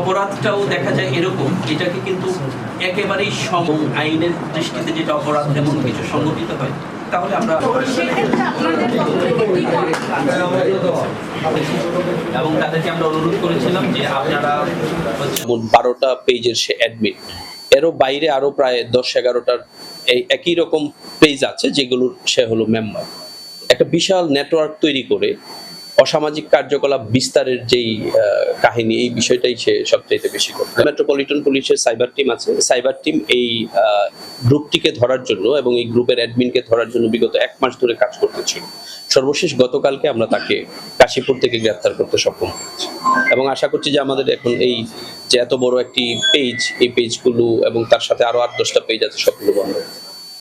অপরাধটাও দেখা যায় এরকম, এটাকে কিন্তু একেবারেই সম আইনের দৃষ্টিতে যেটা অপরাধ এমন কিছু সংগঠিত হয়, তাহলে আমরা এবং তাদেরকে আমরা অনুরোধ করেছিলাম যে আপনারা বারোটা পেজের সে অ্যাডমিট এরও বাইরে আরও প্রায় দশ এগারোটার এই একই রকম পেজ আছে যেগুলোর সে হলো মেম্বার একটা বিশাল নেটওয়ার্ক তৈরি করে অসামাজিক কার্যকলাপ বিস্তারের যেই কাহিনী, এই বিষয়টাই সে সবচাইতে বেশি করে। মেট্রোপলিটন পুলিশের সাইবার টিম আছে। সাইবার টিম এই গ্রুপটিকে ধরার জন্য এবং এই গ্রুপের অ্যাডমিনকে ধরার জন্য বিগত এক মাস ধরে কাজ করতেছিল। সর্বশেষ গতকালকে আমরা তাকে কাশীপুর থেকে গ্রেফতার করতে সক্ষম হয়েছি এবং আশা করছি যে আমাদের এখন এই যে এত বড় একটি পেজ এই পেজগুলো এবং তার সাথে আরও আট দশটা পেজ আছে, সবগুলো বন্ধ হবে।